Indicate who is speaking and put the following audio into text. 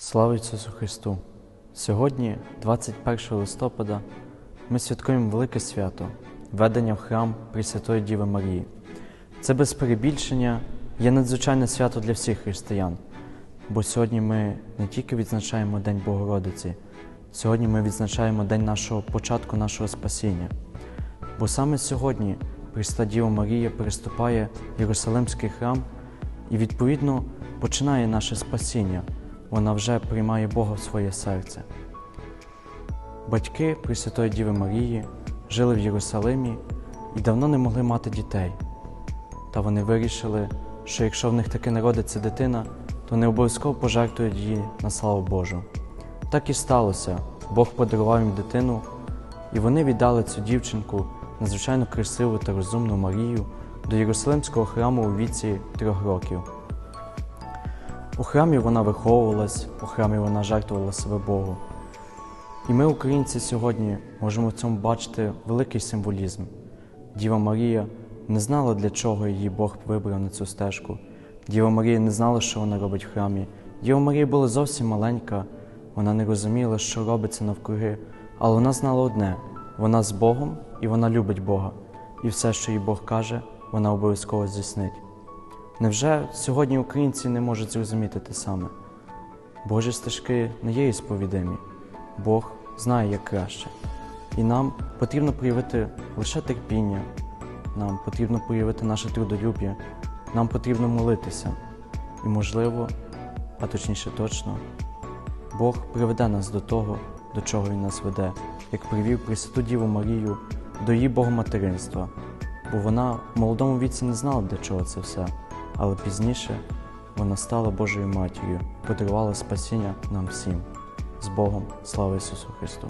Speaker 1: Слава Ісусу Христу! Сьогодні, 21 листопада, ми святкуємо велике свято введення в храм Пресвятої Діви Марії. Це без перебільшення є надзвичайне свято для всіх християн, бо сьогодні ми не тільки відзначаємо День Богородиці, сьогодні ми відзначаємо день нашого початку, нашого спасіння. Бо саме сьогодні Пресвята Діва Марія переступає в Єрусалимський храм і, відповідно, починає наше спасіння. Вона вже приймає Бога в своє серце. Батьки Пресвятої Діви Марії жили в Єрусалимі і давно не могли мати дітей. Та вони вирішили, що якщо в них таки народиться дитина, то не обов'язково пожертвують її на славу Божу. Так і сталося. Бог подарував їм дитину, і вони віддали цю дівчинку, надзвичайно красиву та розумну Марію, до Єрусалимського храму у віці трьох років. У храмі вона виховувалась, у храмі вона жертвувала себе Богу. І ми, українці, сьогодні можемо в цьому бачити великий символізм. Діва Марія не знала, для чого її Бог вибрав на цю стежку. Діва Марія не знала, що вона робить в храмі. Діва Марія була зовсім маленька, вона не розуміла, що робиться навкруги, але вона знала одне: вона з Богом і вона любить Бога. І все, що їй Бог каже, вона обов'язково здійснить. Невже сьогодні українці не можуть зрозуміти те саме? Божі стежки не є ісповідимі. Бог знає, як краще. І нам потрібно проявити лише терпіння, нам потрібно проявити наше трудолюб'я, нам потрібно молитися. І, можливо, а точніше точно, Бог приведе нас до того, до чого Він нас веде, як привів Пресвяту Діву Марію до її богоматеринства, бо вона в молодому віці не знала, для чого це все, але пізніше вона стала Божою матір'ю, подарувала спасіння нам всім. З Богом, слава Ісусу Христу!